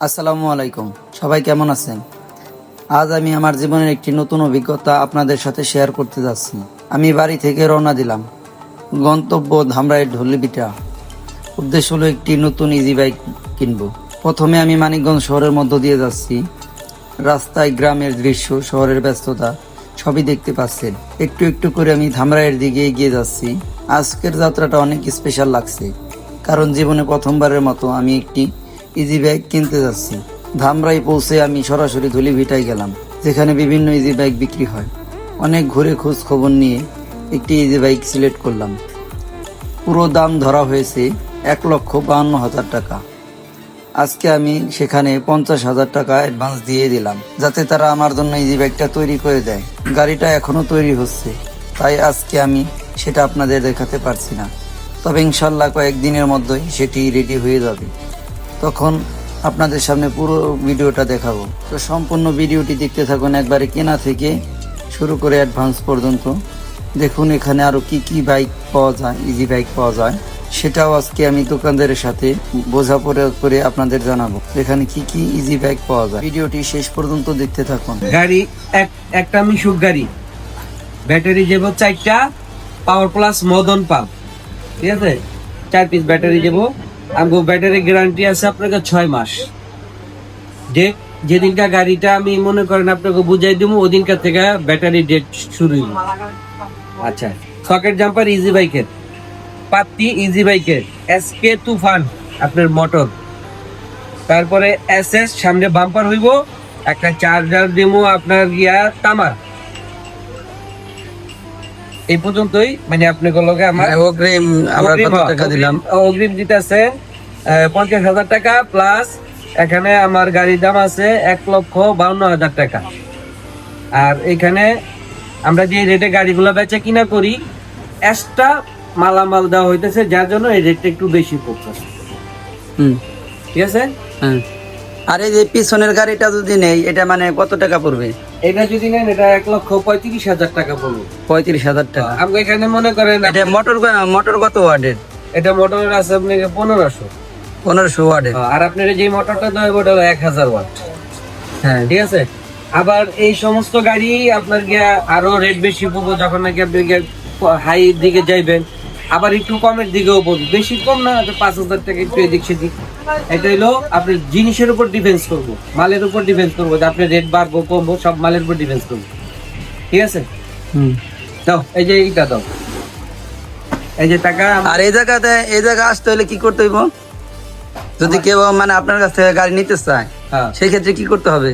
আসসালামু আলাইকুম। সবাই কেমন আছেন? আজ আমি আমার জীবনের একটি নতুন অভিজ্ঞতা আপনাদের সাথে শেয়ার করতে যাচ্ছি। আমি বাড়ি থেকে রওনা দিলাম। গন্তব্য ধামরাইয়ের ঢলিবিটা। উদ্দেশ্য হলো একটি নতুন ইজি বাইক কিনবো। প্রথমে আমি মানিকগঞ্জ শহরের মধ্য দিয়ে যাচ্ছি। রাস্তায় গ্রামের দৃশ্য, শহরের ব্যস্ততা, সবই দেখতে পাচ্ছেন। একটু একটু করে আমি ধামরাইয়ের দিকে এগিয়ে যাচ্ছি। আজকের যাত্রাটা অনেক স্পেশাল লাগছে। কারণ জীবনে প্রথমবারের মতো আমি একটি ইজি বাইক কিনতে যাচ্ছি। ধামরাই পৌঁছে আমি সরাসরি ধুলি ধুলিভিটায় গেলাম, যেখানে বিভিন্ন ইজি বাইক বিক্রি হয়। অনেক ঘুরে খোঁজ খবর নিয়ে একটি ইজি বাইক সিলেক্ট করলাম। পুরো দাম ধরা হয়েছে এক লক্ষ বাহান্ন হাজার টাকা। আজকে আমি সেখানে পঞ্চাশ হাজার টাকা অ্যাডভান্স দিয়ে দিলাম, যাতে তারা আমার জন্য ইজি ব্যাগটা তৈরি করে দেয়। গাড়িটা এখনও তৈরি হচ্ছে, তাই আজকে আমি সেটা আপনাদের দেখাতে পারছি না। তবে ইনশাল্লাহ কয়েকদিনের মধ্যেই সেটি রেডি হয়ে যাবে। তখন আপনাদের সামনে পুরো ভিডিওটা দেখাবো। তো সম্পূর্ণ ভিডিওটি দেখতে থাকুন একবারে কেনা থেকে শুরু করে অ্যাডভান্স পর্যন্ত। দেখুন এখানে আরও কি কি বাইক পাওয়া যায় ইজি বাইক পাওয়া যায়। সেটাও আজকে আমি দোকানদারের সাথে বোঝা বোঝাপড়া করে আপনাদের জানাব। এখানে কি কি ইজি বাইক পাওয়া যায়। ভিডিওটি শেষ পর্যন্ত দেখতে থাকুন। গাড়ি, এক, একটা মিশুক গাড়ি। ব্যাটারি যাব চারটা পাওয়ার প্লাস মদন পাম্প। ঠিক আছে? চার পিস ব্যাটারি যাব। আমগো ব্যাটারি গ্যারান্টি আছে আপনাকে ছয় মাস। যে যেদিনকা গাড়িটা আমি মনে করেন আপনাকে বুঝাই দিব ওদিনকার থেকে ব্যাটারি ডেট শুরু আচ্ছা সকেট জাম্পার ইজি বাইকের পাত্তি ইজি বাইকের এসকে তুফান, আপনার মোটর তারপরে এস এস সামনে বাম্পার হইব। একটা চার্জার দেবো আপনার গিয়া, তামার। এই পর্যন্তই মানে আপনি লগে আমার অগ্রিম আমরা কত টাকা দিলাম? অগ্রিম- অগ্রিম দিতেছে পঞ্চাশ হাজার টাকা প্লাস এখানে আমার গাড়ির দাম আছে এক লক্ষ বাউন্ন হাজার টাকা। আর এখানে আমরা যে রেটে গাড়িগুলো বেচা কিনা করি এক্সট্রা মালামাল দেওয়া হইতেছে যার জন্য এই রেটটা একটু বেশি পড়তেছে। হুম। ঠিক আছে? হ্যাঁ। আর এই যে পিছনের গাড়িটা যদি নেই এটা মানে কত টাকা পড়বে? এটা যদি নেন এটা এক লক্ষ পঁয়ত্রিশ হাজার টাকা পড়বে পঁয়ত্রিশ হাজার টাকা। আপনি এখানে মনে করেন এটা মোটর মোটর কত ওয়ার্ডের এটা মোটর আছে আপনাকে পনেরোশো। পনেরোশো ওয়ার্ডের আর আপনার যে মোটরটা দেওয়া ওটা হলো এক হাজার ওয়াট হ্যাঁ ঠিক আছে? আবার এই সমস্ত গাড়ি আপনার গিয়া আরও রেট বেশি পড়ব যখন নাকি আপনি হাই দিকে যাইবেন। আবার একটু কমের দিকেও পড়বে বেশি কম না হয়তো পাঁচ হাজার টাকা একটু এদিক সেদিক। এটা হলো আপনি জিনিসের উপর ডিফেন্স করব মালের উপর ডিফেন্স করব যে আপনি রেট বাড়বো কমবো সব মালের উপর ডিফেন্স করব। ঠিক আছে? হুম। দাও এই যে এইটা দাও। এই যে টাকা আর এই জায়গাতে এই জায়গা আসতে হলে কি করতে হইব? যদি কেউ মানে আপনার কাছ থেকে গাড়ি নিতে চায় হ্যাঁ। সেই ক্ষেত্রে কি করতে হবে?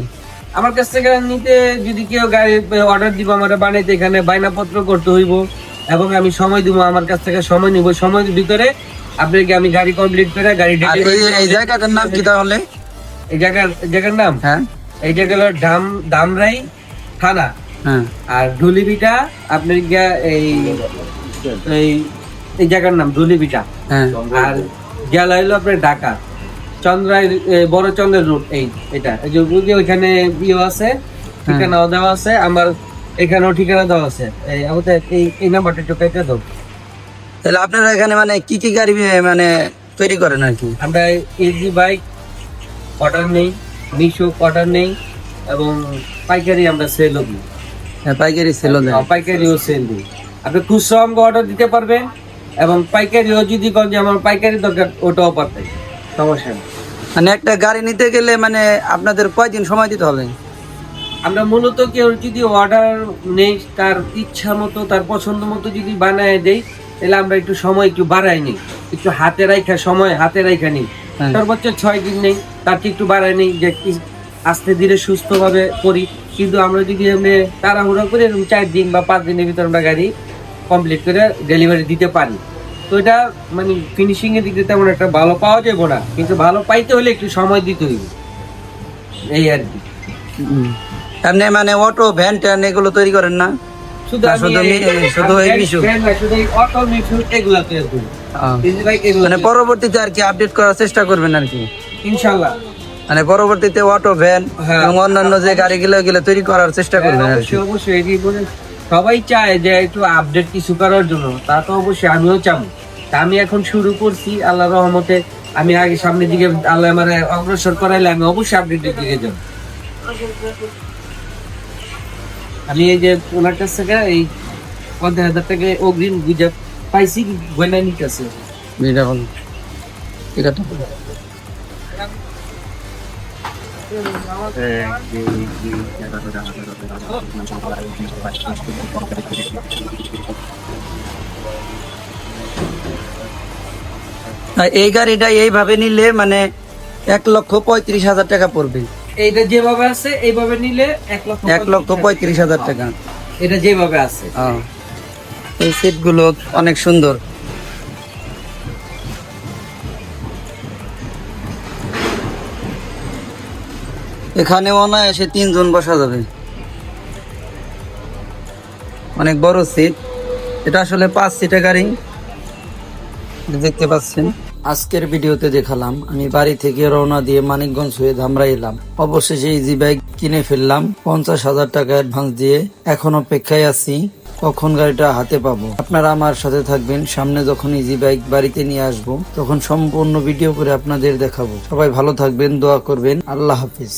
আমার কাছ থেকে নিতে যদি কেউ গাড়ি অর্ডার দিব আমার বানাইতে এখানে বায়নাপত্র করতে হইব। এবং আমি সময় দিব আমার কাছ থেকে সময় নিব। সময়ের ভিতরে আপনাকে আমি গাড়ি কমপ্লিট করে গাড়ি এই জায়গাটার নাম কি তাহলে? এই জায়গার জায়গার নাম? হ্যাঁ। এই জায়গা হলো ডাম দামরাই থানা। হ্যাঁ। আর ঢুলিবিটা আপনার গিয়া এই এই এই জায়গার নাম ঢুলিবিটা হ্যাঁ। আর গেলা হইল আপনার ঢাকা। চন্দ্রাই বড় চন্দ্রের রোড এই এটা। এই যে বুঝি ওইখানে ইয়ে আছে ঠিকানাও দেওয়া আছে। আমার এখানেও ঠিকানা দেওয়া আছে। এই আমাদের এই এই নাম্বারটা একটু কেটে দাও। তাহলে আপনারা এখানে মানে কি কি গাড়ি মানে তৈরি করেন আর কি? আমরা ইজি বাইক অর্ডার নেই মিশো অর্ডার নেই এবং পাইকারি আমরা সেলও দিই। হ্যাঁ, পাইকারি ছিল দেন। পাইকারিও সেল দিই। আপনি খুচরো আমাকে অর্ডার দিতে পারবেন এবং পাইকারিও যদি কোন যে আমার পাইকারি দরকার ওটাও পারবেন। সমস্যা নেই। মানে একটা গাড়ি নিতে গেলে মানে আপনাদের কয়দিন সময় দিতে হবে? আমরা মূলত কেউ যদি অর্ডার নেই তার ইচ্ছা মতো তার পছন্দ মতো যদি বানায় দেই তাহলে আমরা একটু সময় একটু বাড়াই নিই। একটু হাতে রাখা সময় হাতে রাখা নিই। হ্যাঁ। সর্বোচ্চ ছয় দিন নেই তার একটু বাড়াই নেই যে আস্তে ধীরে সুস্থভাবে করি। কিন্তু আমরা যদি এমনি তাড়াহুড়ো করে এরকম চার দিন বা পাঁচ দিনের ভিতরে আমরা গাড়ি কমপ্লিট করে ডেলিভারি দিতে পারি। তো এটা মানে ফিনিশিং এর দিক দিয়ে তেমন একটা ভালো পাওয়া যাবে না। কিন্তু ভালো পাইতে হলে একটু সময় দিতে হইবে। এই আর কি। আপনি মানে অটো ভ্যান ট্যান এগুলো তৈরি করেন না? শুধু শুধু এই- মানে পরবর্তীতে আর কি আপডেট করার চেষ্টা করবেন আর কি? ইনশাল্লাহ। মানে পরবর্তীতে অটো ভ্যান হ্যাঁ। এবং অন্যান্য যে গাড়িগুলো এগুলো তৈরি করার চেষ্টা করবেন এটি বলে সবাই চায় যে একটু আপডেট কিছু করার জন্য। তা তো অবশ্যই আমিও চাবো তা আমি এখন শুরু করছি আল্লাহ রহমতে। আমি আগে সামনের দিকে আল্লাহ আমার অগ্রসর করাইলে আমি অবশ্যই আপডেটের দিকে যাব। আমি এই যে ওনার কাছ থেকে এই পঞ্চাশ হাজার টাকা অগ্রিম বুঝে পাইছি গয়না নিতেছে। বিটা বল। ঠিক আছে এই গাড়িটা এইভাবে নিলে মানে এক লক্ষ পঁয়ত্রিশ হাজার টাকা পড়বে। এইটা যেভাবে আছে এইভাবে নিলে এক লক্ষ এক লক্ষ পঁয়ত্রিশ হাজার টাকা। এটা যেভাবে আছে। এই সিটগুলো অনেক সুন্দর। এখানে অনায়াসে তিনজন বসা যাবে। অনেক বড় সিট এটা আসলে পাঁচ সিটের গাড়ি। দেখতে পাচ্ছেন। আজকের ভিডিওতে দেখালাম, আমি বাড়ি থেকে রওনা দিয়ে মানিকগঞ্জ হয়ে ধামরা এলাম। অবশেষে ইজি বাইক কিনে ফেললাম, পঞ্চাশ হাজার টাকা অ্যাডভান্স দিয়ে এখন অপেক্ষায় আছি, কখন গাড়িটা হাতে পাবো। আপনারা আমার সাথে থাকবেন, সামনে যখন ইজি বাইক বাড়িতে নিয়ে আসব, তখন সম্পূর্ণ ভিডিও করে আপনাদের দেখাবো। সবাই ভালো থাকবেন, দোয়া করবেন, আল্লাহ হাফিজ।